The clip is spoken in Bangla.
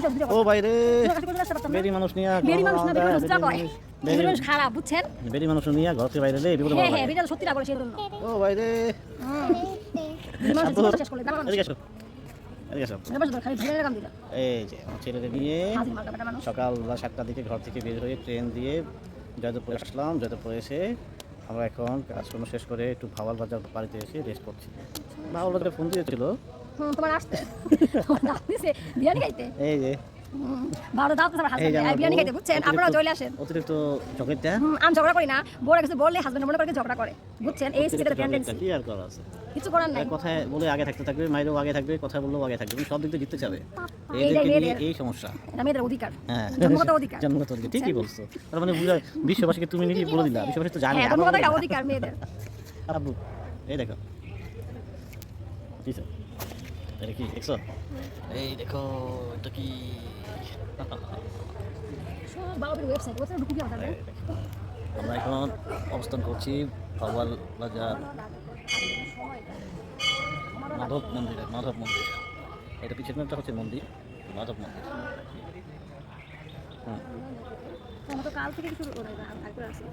বসে বুঝে ও ভাই রে। কাছে করে আসতে পারতাম না। বেরি মানুষ নিয়ে বেরি মানুষ না বেরি মানুষ করে বেরি বেরি মানুষ খারাপ বুঝছেন? বেরি মানুষ নিয়ে ঘর থেকে বাইরে রে বিপদে হ্যাঁ হ্যাঁ লাগে। সত্যি রাগ সেই জন্য ও ভাই মানুষ শেষ করলে দাঁড়া এদিকে আসো। এদিকে আসো। এটা বসে খালি ধরে কাম দিল এই যে ছেলেকে নিয়ে হাজির মার্কা সকালবেলা সাতটার দিকে ঘর থেকে বের হয়ে ট্রেন দিয়ে জয়দেবপুরে আসলাম। জয়দেবপুরে এসে আমরা এখন কাজকর্ম শেষ করে একটু ভাওয়াল বাজার বাড়িতে এসে রেস্ট করছি। ভাওয়াল বাজারে ফোন দিয়েছিল। তোমার আসতে বিরিয়ানি খাইতে? এই যে। ভালো দাঁত তোমার এই যে হাসবেন্ড আমার বিরিয়ানি খাইতে বুঝছেন? অতিরিক্ত- চলে আসেন অতিরিক্ত চকলেটটা আমি ঝগড়া করি না। বউরা কিছু বললে হাজবেন্ড মনে করে ঝগড়া করে। বুঝছেন? এই সিস্টেমের টেন্ডেন্সি কি আর করা আছে? কিছু করার নাই। কথায় বলে আগে থাকতে থাকবে মায়েরও আগে থাকবে কথা বললেও আগে থাকবে সব দিক দিয়ে জিততে চাবে। এই সমস্যা। মেয়েদের অধিকার হ্যাঁ। জন্মগত অধিকার। জন্মগত অধিকার ঠিকই বলছো। তার মানে বিশ্ববাসীকে তুমি নিজেই বলে দিলা বিশ্ববাসী তো জানে হ্যাঁ জন্মগত। অধিকার মেয়েদের। আব্বু এই দেখো। এটা কি? দেখছ এই দেখো এটা কি। আমরা এখন অবস্থান করছি ভাওয়াল বাজার। মাধব মন্দিরে মাধব মন্দির। এটা পিছনেরটা হচ্ছে মন্দির মাধব মন্দির। হুম কাল থেকে আসি।